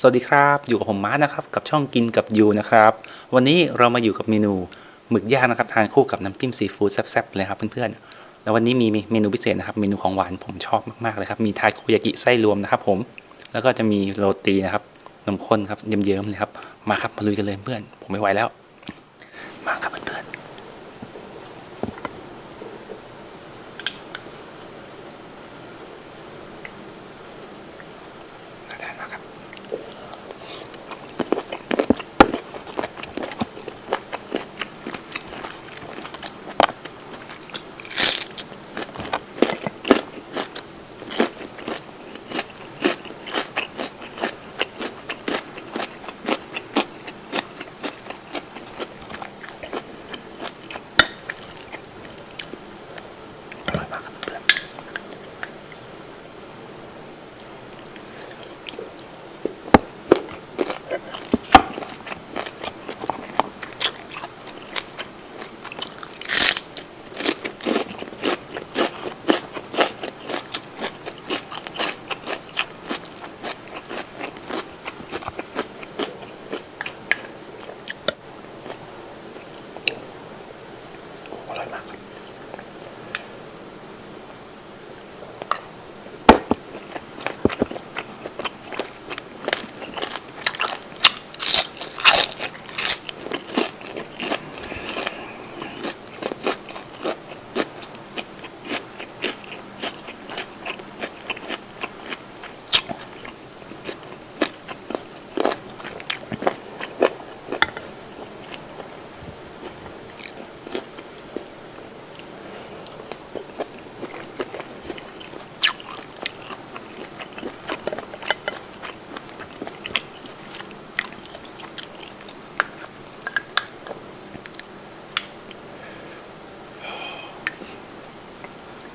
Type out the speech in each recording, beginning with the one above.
สวัสดีครับ อยู่กับผมมาร์ทนะครับ กับช่องกินกับยูนะครับ วันนี้เรามาอยู่กับเมนูหมึกย่างนะครับ ทานคู่กับน้ำจิ้มซีฟู้ดแซ่บๆเลยครับเพื่อนๆ แล้ววันนี้มีเมนูพิเศษนะครับ เมนูของหวานผมชอบมากๆเลยครับ มีทาโกยากิไส้รวมนะครับผม แล้วก็จะมีโรตีนะครับ นมข้นครับ เยิ้มๆเลยครับ มาครับ มาลุยกันเลยเพื่อน ผมไม่ไหวแล้ว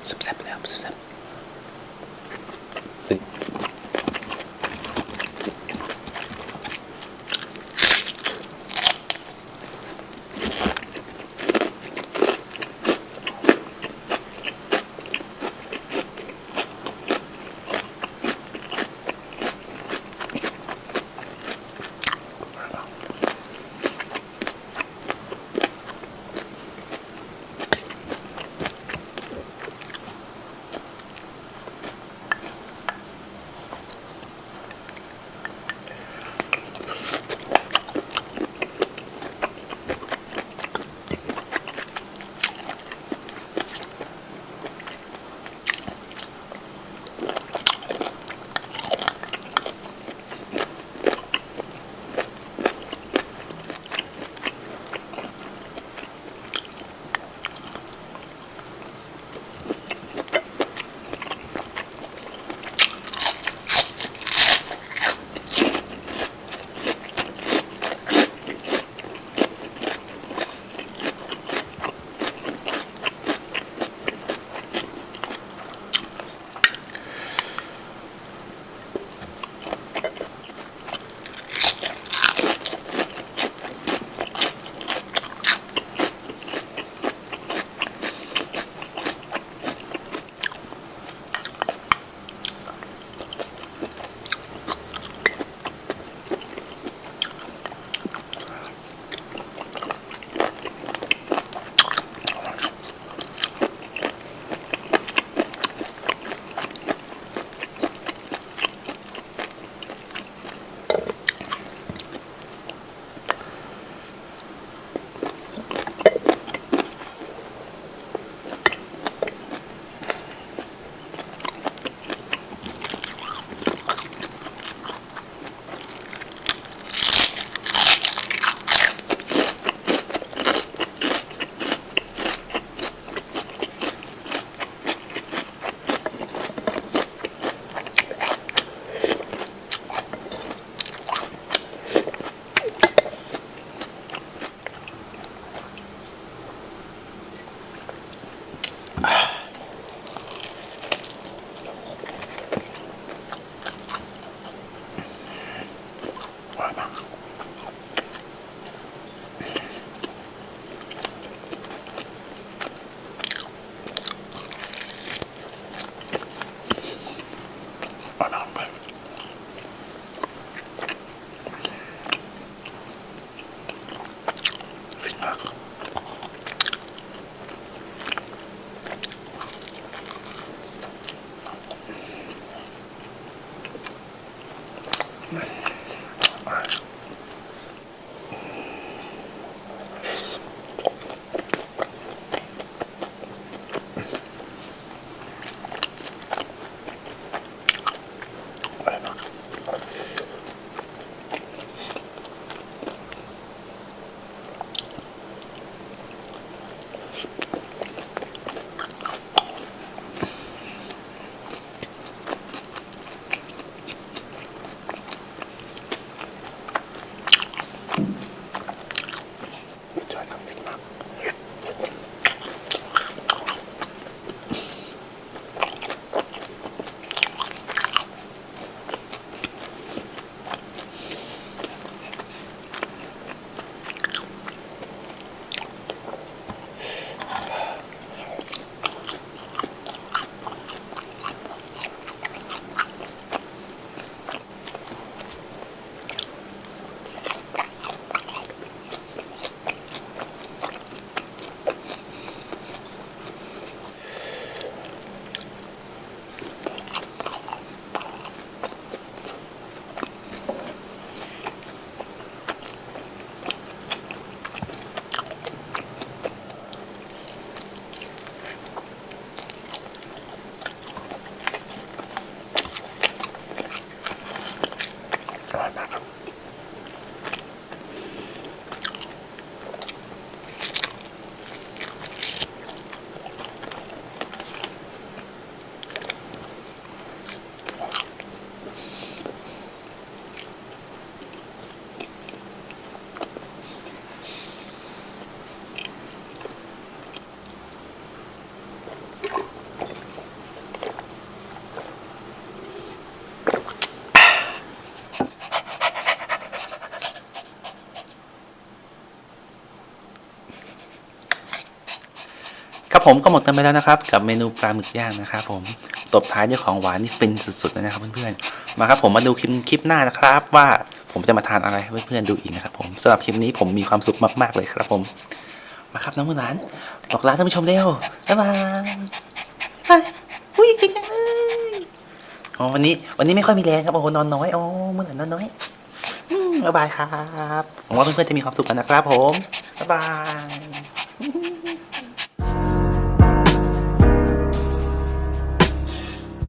แซ่ ผมก็หมดกันไปแล้วนะครับ กับเมนูปลาหมึกย่างนะครับผมตบท้ายด้วยของหวานนี่ฟินสุดๆเลยนะครับเพื่อนๆมาครับผมมาดูคลิปคลิปหน้านะครับ ว่าผมจะมาทานอะไรให้เพื่อนๆดูอีกนะครับผมสำหรับคลิปนี้ผมมีความสุขมากๆเลยครับผมมาครับน้องมุนหลานบอกลาท่านผู้ชมเร็วบ๊ายบายอุ้ยจริงเลยอ๋อวันนี้ วันนี้ไม่ค่อยมีแรงครับโอ้โหนอนน้อยโอ้มุนหลานนอนน้อยบ๊ายบายครับหวังว่าเพื่อนๆจะมีความสุขกันนะครับ ผมบ๊ายบาย